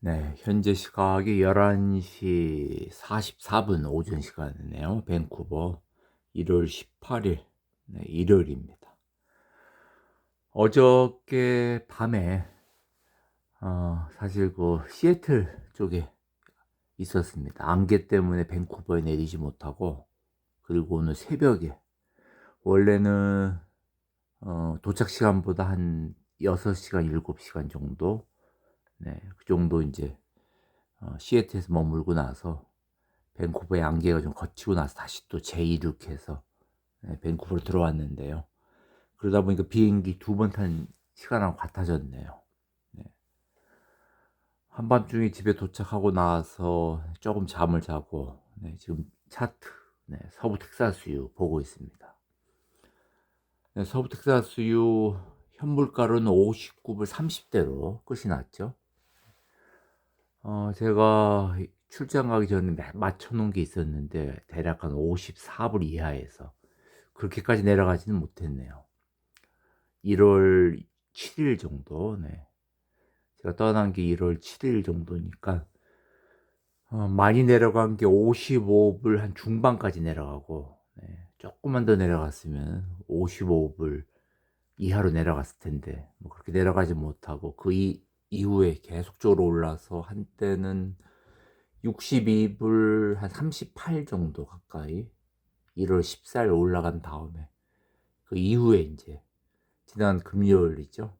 네, 현재 시각이 11시 44분 오전 시간이네요. 밴쿠버 1월 18일, 네, 일요일입니다. 어저께 밤에, 어, 사실 그 시애틀 쪽에 있었습니다. 안개 때문에 밴쿠버에 내리지 못하고, 그리고 오늘 새벽에, 원래는, 어, 도착 시간보다 한 6시간, 7시간 정도 네, 그 정도 이제 어, 시애틀에서 머물고 나서 밴쿠버의 안개가 좀 거치고 나서 다시 또 재이륙해서 네, 밴쿠버로 들어왔는데요. 그러다 보니까 비행기 두 번 탄 시간하고 같아졌네요. 네. 한밤중에 집에 도착하고 나서 조금 잠을 자고 네, 지금 차트 네, 서부 텍사스유 보고 있습니다. 네, 서부 텍사스유 현물가로는 59불 30대로 끝이 났죠. 어, 제가 출장 가기 전에 마- 맞춰놓은 게 있었는데, 대략 한 54불 이하에서. 그렇게까지 내려가지는 못했네요. 1월 7일 정도, 네. 제가 떠난 게 1월 7일 정도니까, 어, 많이 내려간 게 55불 한 중반까지 내려가고, 네. 조금만 더 내려갔으면 55불 이하로 내려갔을 텐데, 뭐 그렇게 내려가지 못하고, 그 이, 이후에 계속적으로 올라서 한때는 62불 한 38 정도 가까이 1월 14일 올라간 다음에 그 이후에 이제 지난 금요일이죠.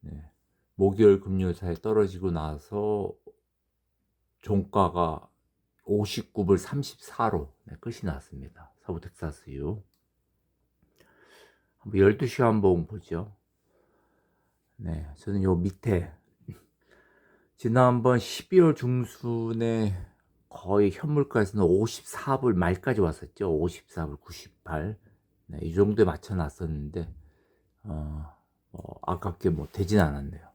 네. 목요일 금요일 사이에 떨어지고 나서 종가가 59불 34로 네, 끝이 났습니다. 서부 텍사스유. 한번 12시 한번 보죠. 네, 저는 요 밑에 지난번 12월 중순에 거의 현물가에서는 54불 말까지 왔었죠. 54불 98. 네, 이 정도에 맞춰 놨었는데 어, 뭐 아깝게 뭐 되진 않았네요.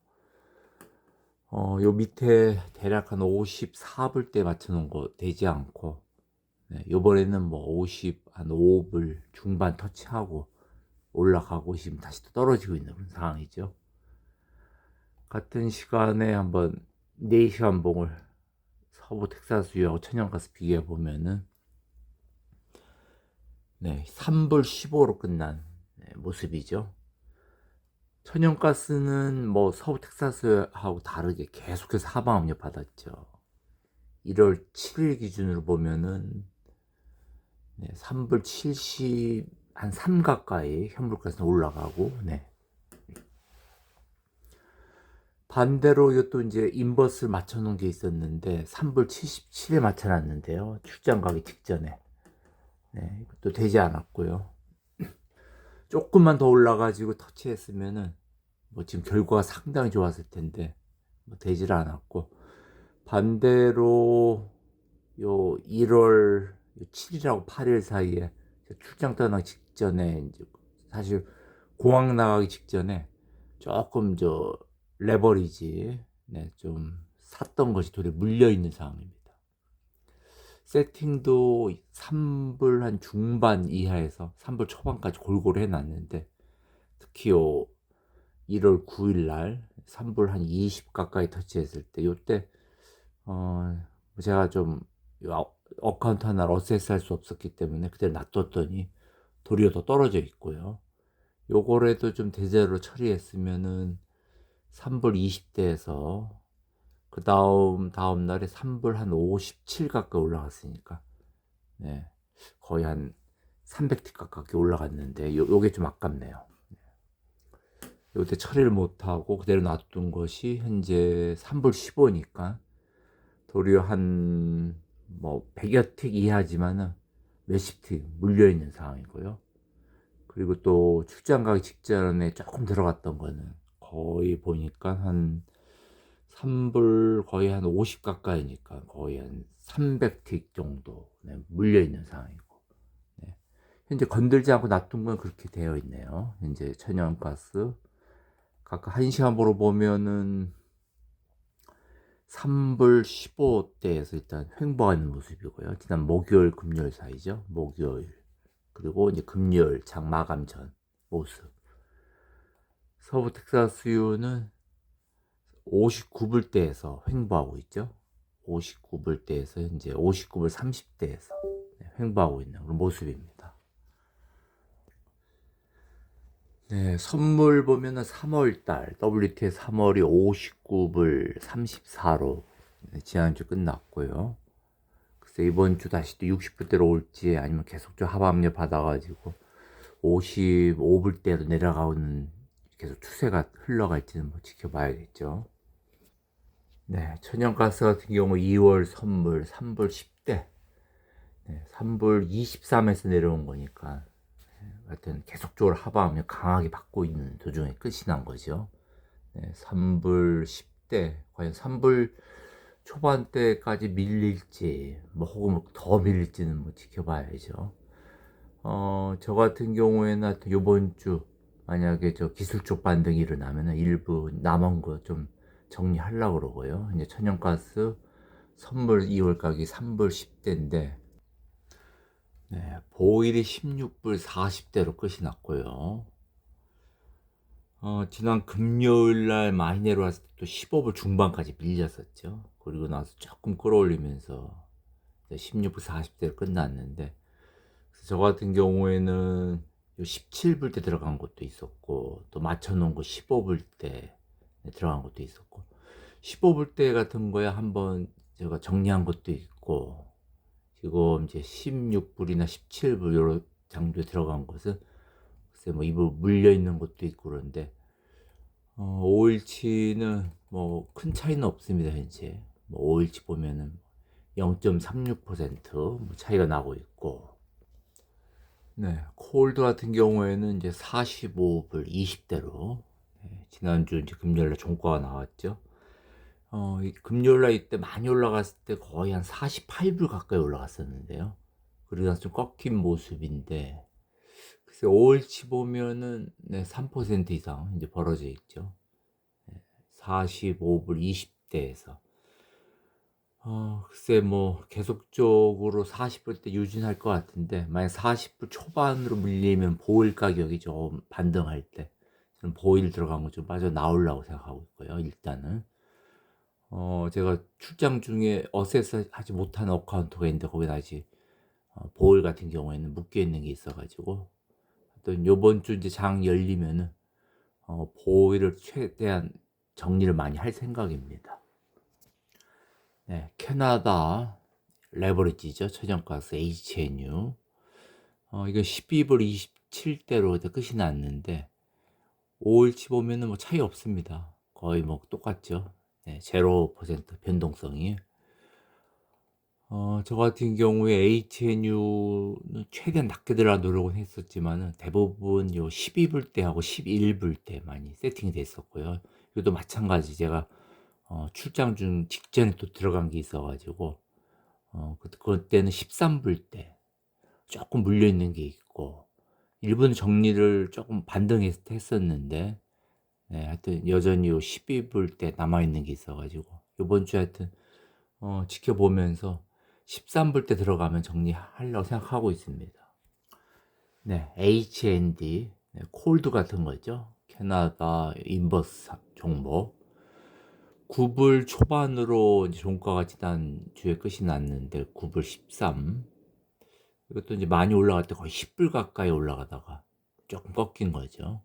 어, 요 밑에 대략 한 54불 때 맞춰 놓은 거 되지 않고 네, 요번에는 뭐 50, 한 5불 중반 터치하고 올라가고 지금 다시 또 떨어지고 있는 상황이죠. 같은 시간에 한번 4시간 봉을 서부 텍사스유하고 천연가스 비교해 보면은 네, 3불 15로 끝난 네, 모습이죠. 천연가스는 뭐 서부 텍사스하고 다르게 계속해서 하방 압력 받았죠. 1월 7일 기준으로 보면은 네, 3불 70, 한 3 가까이 현물가스는 올라가고, 네. 반대로 이것도 이제 인버스를 맞춰놓은 게 있었는데 3불 77에 맞춰놨는데요. 출장 가기 직전에. 네, 이것도 되지 않았고요. 조금만 더 올라가지고 터치했으면은 뭐 지금 결과가 상당히 좋았을 텐데 뭐 되질 않았고 반대로 요 1월 7일하고 8일 사이에 출장 떠나기 직전에 이제 사실 공항 나가기 직전에 조금 저 레버리지 네, 좀 샀던 것이 도리어 물려 있는 상황입니다. 세팅도 3불 한 중반 이하에서 3불 초반까지 골고루 해놨는데 특히 요 1월 9일 날 3불 한 20 가까이 터치했을 때 요때 어 제가 좀요 어카운트 하나를 어세스 할 수 없었기 때문에 그때 놔뒀더니 도리어 더 떨어져 있고요. 요거라도 좀 대대로 처리했으면은 3불 20대에서 그 다음 다음 날에 3불 한 57 가까이 올라갔으니까 네 거의 한 300티 가깝게 올라갔는데 요, 요게 좀 아깝네요. 요때 처리를 못하고 그대로 놔둔 것이 현재 3불 15니까 도리어 한 뭐 100여 틱 이하지만은 몇십 틱 물려있는 상황이고요. 그리고 또 출장 가기 직전에 조금 들어갔던 거는 거의 보니까 한 3불 거의 한 50 가까이니까 거의 한 300틱 정도 네, 물려 있는 상황이고 네. 현재 건들지 않고 놔둔 건 그렇게 되어 있네요. 현재 천연가스 각각 1시간 보러 보면은 3불 15대에서 일단 횡보하는 모습이고요. 지난 목요일 금요일 사이죠. 목요일 그리고 이제 금요일 장 마감 전 모습. 서부 텍사스유는 59불대에서 횡보하고 있죠. 59불대에서 현재 59불 30대에서 횡보하고 있는 모습입니다. 네, 선물 보면은 3월달 WT의 3월이 59불 34로 지난주 끝났고요. 글쎄 이번 주 다시 또 60불대로 올지 아니면 계속 좀 하방압력 받아가지고 55불대로 내려가는 계속 추세가 흘러갈지는 뭐 지켜봐야겠죠. 네, 천연가스 같은 경우 2월 선물 3불 10대, 네, 3불 23에서 내려온 거니까 네, 하여튼 계속적으로 하방하면 강하게 받고 있는 도중에 끝이 난 거죠. 네, 3불 10대, 과연 3불 초반대까지 밀릴지, 뭐 혹은 더 밀릴지는 뭐 지켜봐야죠. 어, 저 같은 경우에는 요번 주 만약에 저 기술 쪽 반등이 일어나면은 일부 남은 거 좀 정리하려고 그러고요. 이제 천연가스 선물 2월 가격이 3불 10대인데, 네, 보일이 16불 40대로 끝이 났고요. 어, 지난 금요일 날 많이 내려왔을 때 또 15불 중반까지 밀렸었죠. 그리고 나서 조금 끌어올리면서 16불 40대로 끝났는데, 저 같은 경우에는 17불 때 들어간 것도 있었고, 또 맞춰놓은 거 15불 때 들어간 것도 있었고, 15불 때 같은 거에 한번 제가 정리한 것도 있고, 지금 이제 16불이나 17불 요런 장도에 들어간 것은 글쎄 뭐 이부 물려 있는 것도 있고 그런데 어, 5일치는 뭐 큰 차이는 없습니다 현재. 뭐 5일치 보면은 0.36%뭐 차이가 나고 있고 네 콜드 같은 경우에는 이제 45불 20대로 네, 지난주 이제 금요일에 종가가 나왔죠 어, 이 금요일날 이때 많이 올라갔을 때 거의 한 48불 가까이 올라갔었는데요. 나서 좀 꺾인 모습인데, 글쎄, 5일치 보면은, 네, 3% 이상 이제 벌어져 있죠. 45불 20대에서. 어, 글쎄, 뭐, 계속적으로 40불 때 유진할 것 같은데, 만약 40불 초반으로 밀리면 보일 가격이 좀 반등할 때, 저는 보일 들어간 거 좀 빠져나오려고 생각하고 있고요, 일단은. 어, 제가 출장 중에 어세스 하지 못한 어카운트가 있는데 거기다 아직 어, 보일 같은 경우에는 묶여 있는 게 있어가지고 또 요번 주 이제 장 열리면은 어, 보일을 최대한 정리를 많이 할 생각입니다. 네, 캐나다 레버리지죠. 최저가스 HNU. 어, 이거 12불 27대로 끝이 났는데 5일치 보면은 뭐 차이 없습니다. 거의 뭐 똑같죠. 네, 0% 변동성이. 어, 저 같은 경우에 HNU는 최대한 낮게 들어 노력은 했었지만은 대부분 요 12불대하고 11불대 많이 세팅이 됐었고요. 이것도 마찬가지 제가 어, 출장 중 직전에 또 들어간 게 있어가지고 어, 그- 그때는 13불대 조금 물려 있는 게 있고 일본 정리를 조금 반등했었는데 네, 하여튼 여전히 요 12불 때 남아있는 게 있어가지고 요번 주에 하여튼 어, 지켜보면서 13불 때 들어가면 정리하려고 생각하고 있습니다. 네, HND 네, 콜드 같은 거죠. 캐나다 인버스 종목 9불 초반으로 이제 종가가 지난 주에 끝이 났는데 9불 13 이것도 이제 많이 올라갈 때 거의 10불 가까이 올라가다가 조금 꺾인 거죠.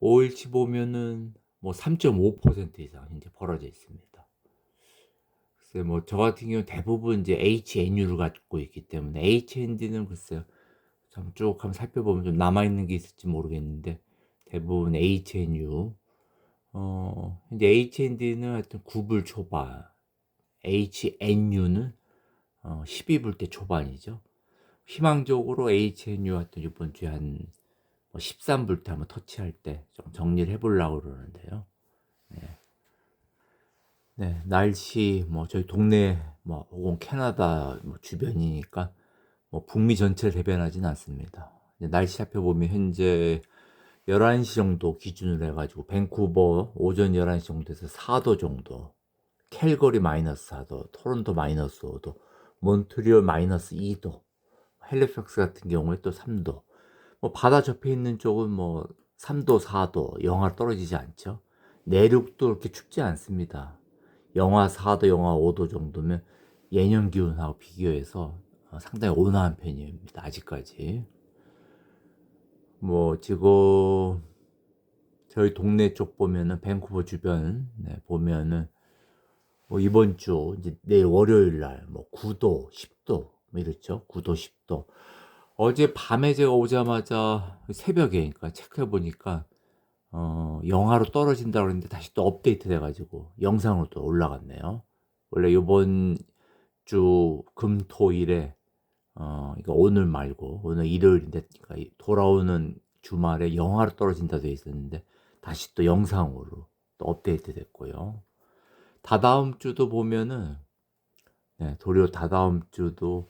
5일치 보면은 뭐 3.5% 이상 이제 벌어져 있습니다. 글쎄 뭐 저 같은 경우 대부분 이제 HNU를 갖고 있기 때문에 HND는 글쎄요. 참쭉 한번 살펴보면 좀 남아 있는 게 있을지 모르겠는데 대부분 HNU 어 근데 HND는 하여튼 9불 초반 HNU는 어 12불대 초반이죠. 희망적으로 HNU 하여튼 이번 주에 한뭐 13불 때 한번 터치할 때 좀 정리를 해보려고 그러는데요. 네. 네, 날씨 뭐 저희 동네 뭐 혹은 캐나다 뭐 주변이니까 뭐 북미 전체를 대변하지는 않습니다. 날씨 살펴보면 현재 11시 정도 기준으로 해가지고 밴쿠버 오전 11시 정도에서 4도 정도, 캘거리 마이너스 4도, 토론토 마이너스 5도, 몬트리올 마이너스 2도, 헬리팩스 같은 경우에 또 3도. 뭐 바다 접해 있는 쪽은 뭐 3도, 4도, 영하 떨어지지 않죠. 내륙도 그렇게 춥지 않습니다. 영하 4도, 영하 5도 정도면 예년 기온하고 비교해서 어, 상당히 온화한 편입니다. 아직까지. 뭐 지금 저희 동네 쪽 보면은 밴쿠버 주변 네, 보면은 뭐 이번 주 이제 내일 월요일 날 뭐 9도, 10도 뭐 이렇죠. 9도, 10도. 어제 밤에 제가 오자마자 새벽에 그러니까 체크해 보니까 어, 영하로 떨어진다고 그랬는데 다시 또 업데이트 돼 가지고 영상으로 또 올라갔네요. 원래 요번 주 금토일에 어, 이거 오늘 말고 오늘 일요일인데 그러니까 이 돌아오는 주말에 영하로 떨어진다 돼 있었는데 다시 또 영상으로 또 업데이트 됐고요. 다다음 주도 보면은 네, 도리어 다다음 주도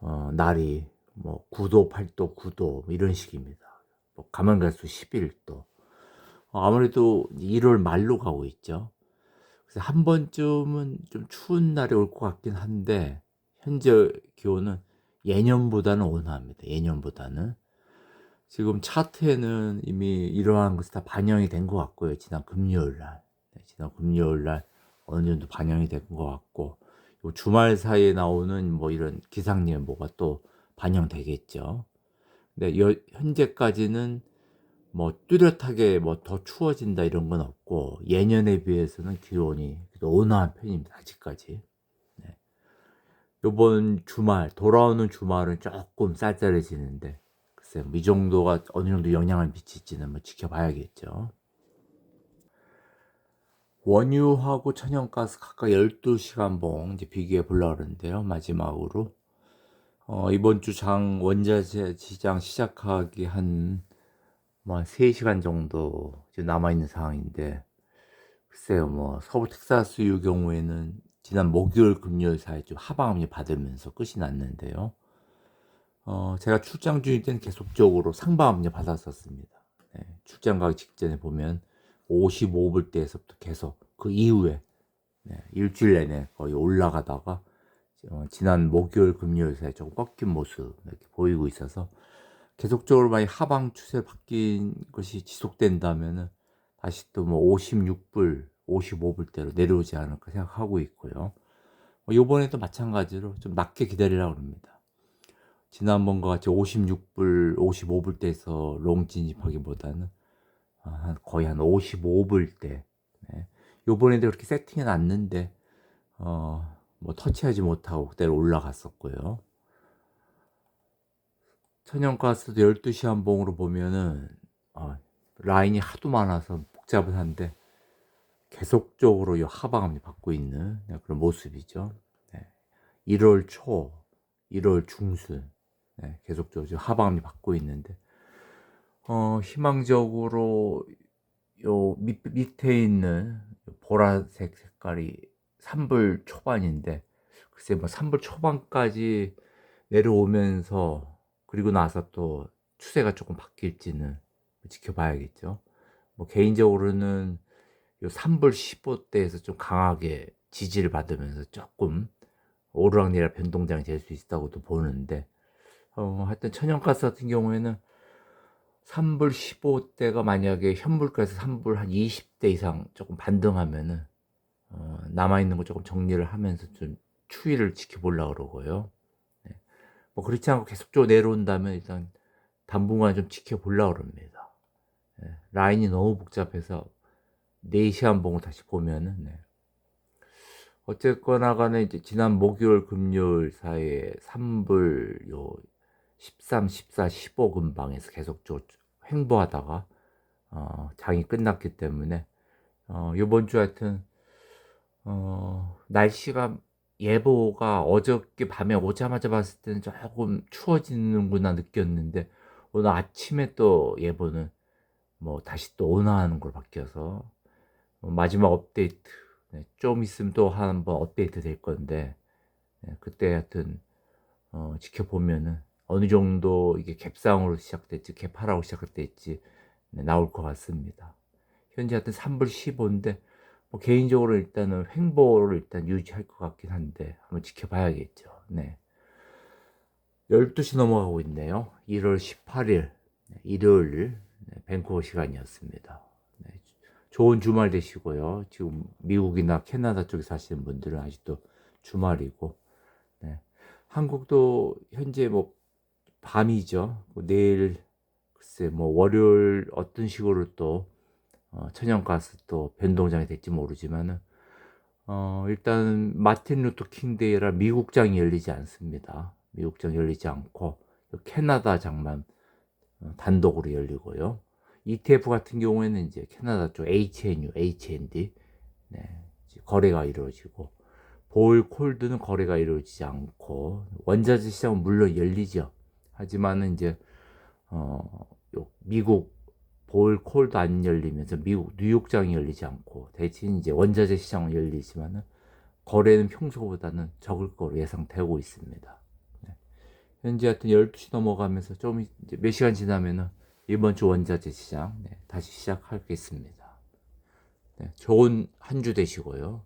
어, 날이 뭐 9도, 8도, 9도 뭐 이런 식입니다. 뭐 가만 갈수 11도. 어, 아무래도 1월 말로 가고 있죠. 그래서 한 번쯤은 좀 추운 날이 올 것 같긴 한데 현재 기온은 예년보다는 온화합니다. 예년보다는 지금 차트에는 이미 이러한 것이 다 반영이 된 것 같고요. 지난 금요일 날, 네, 지난 금요일 날 어느 정도 반영이 된 것 같고 요 주말 사이에 나오는 뭐 이런 기상 예보가 또 반영되겠죠. 근데 여, 현재까지는 뭐 뚜렷하게 뭐 더 추워진다 이런 건 없고 예년에 비해서는 기온이 온화한 편입니다. 아직까지. 네. 요번 주말 돌아오는 주말은 조금 쌀쌀해지는데 글쎄 뭐이 정도가 어느 정도 영향을 미칠지는 뭐 지켜봐야겠죠. 원유하고 천연가스 각각 12시간 봉 이제 비교해 보려고 하는데요. 마지막으로 어, 이번 주 장 원자재 시장 시작하기 한 뭐 3시간 정도 지금 남아 있는 상황인데 글쎄요 뭐 서부 텍사스유 경우에는 지난 목요일 금요일 사이 좀 하방음료 받으면서 끝이 났는데요. 어, 제가 출장 중일 때는 계속적으로 상방음료 받았었습니다. 네, 출장 가기 직전에 보면 55불 대에서부터 계속 그 이후에 네, 일주일 내내 거의 올라가다가 어, 지난 목요일 금요일 사이 조금 꺾인 모습 이렇게 보이고 있어서 계속적으로 많이 하방 추세 바뀐 것이 지속된다면은 다시 또 뭐 56불, 55불대로 내려오지 않을까 생각하고 있고요. 뭐 요번에도 마찬가지로 좀 낮게 기다리라고 합니다. 지난번과 같이 56불, 55불대에서 롱 진입하기보다는 아, 한 거의 한 55불대. 네. 요번에도 그렇게 세팅해 놨는데 어, 뭐 터치하지 못하고 그대로 올라갔었고요. 천연가스도 12시 한 봉으로 보면은 어, 라인이 하도 많아서 복잡은 한데 계속적으로 이 하방함이 받고 있는 네, 그런 모습이죠. 네. 1월 초, 1월 중순 네, 계속적으로 지금 하방함이 받고 있는데 어, 희망적으로 요 밑, 밑에 있는 보라색 색깔이 3불 초반인데 글쎄 뭐 3불 초반까지 내려오면서 그리고 나서 또 추세가 조금 바뀔지는 지켜봐야겠죠. 뭐 개인적으로는 요 3불 15대에서 좀 강하게 지지를 받으면서 조금 오르락내리락 변동장이 될 수 있다고도 보는데 어, 하여튼 천연가스 같은 경우에는 3불 15대가 만약에 현물가에서 3불 한 20대 이상 조금 반등하면은 어, 남아있는 거 조금 정리를 하면서 좀 추이를 지켜보려고 그러고요. 뭐 그렇지 않고 계속적으로 내려온다면 일단 당분간 좀 지켜보려고 합니다. 예, 라인이 너무 복잡해서 4시간 봉을 다시 보면은 네. 어쨌거나 간에 이제 지난 목요일 금요일 사이에 3불 요 13, 14, 15 근방에서 계속적으로 횡보하다가 어, 장이 끝났기 때문에 어, 요번 주 하여튼 어, 날씨가 예보가 어저께 밤에 오자마자 봤을 때는 조금 추워지는구나 느꼈는데 오늘 아침에 또 예보는 뭐 다시 또 온화하는 걸 바뀌어서 뭐 마지막 업데이트 네, 좀 있으면 또 한 번 업데이트 될 건데 네, 그때 하여튼 어, 지켜보면은 어느 정도 이게 갭상으로 시작됐지 갭하라고 시작됐지 네, 나올 것 같습니다. 현재 하여튼 3불 15인데 뭐 개인적으로 일단은 횡보를 일단 유지할 것 같긴 한데 한번 지켜봐야겠죠. 네. 12시 넘어가고 있네요. 1월 18일 일요일 네, 밴쿠버 시간이었습니다. 네. 좋은 주말 되시고요. 지금 미국이나 캐나다 쪽에 사시는 분들은 아직도 주말이고, 네. 한국도 현재 뭐 밤이죠. 뭐 내일 글쎄 뭐 월요일 어떤 식으로 또 어, 천연가스 또 변동장이 될지 모르지만은 어, 일단 마틴 루터 킹데이라 미국장이 열리지 않습니다. 미국장 열리지 않고 캐나다장만 어, 단독으로 열리고요. ETF 같은 경우에는 이제 캐나다 쪽 HNU, HND 네, 거래가 이루어지고 볼 콜드는 거래가 이루어지지 않고 원자재 시장은 물론 열리죠. 하지만은 이제 어, 요 미국 볼 콜도 안 열리면서 미국 뉴욕장이 열리지 않고 대신 이제 원자재 시장은 열리지만은 거래는 평소보다는 적을 거로 예상되고 있습니다. 네. 현재 하여튼 12시 넘어가면서 좀 몇 시간 지나면은 이번 주 원자재 시장 네, 다시 시작하겠습니다. 네, 좋은 한 주 되시고요.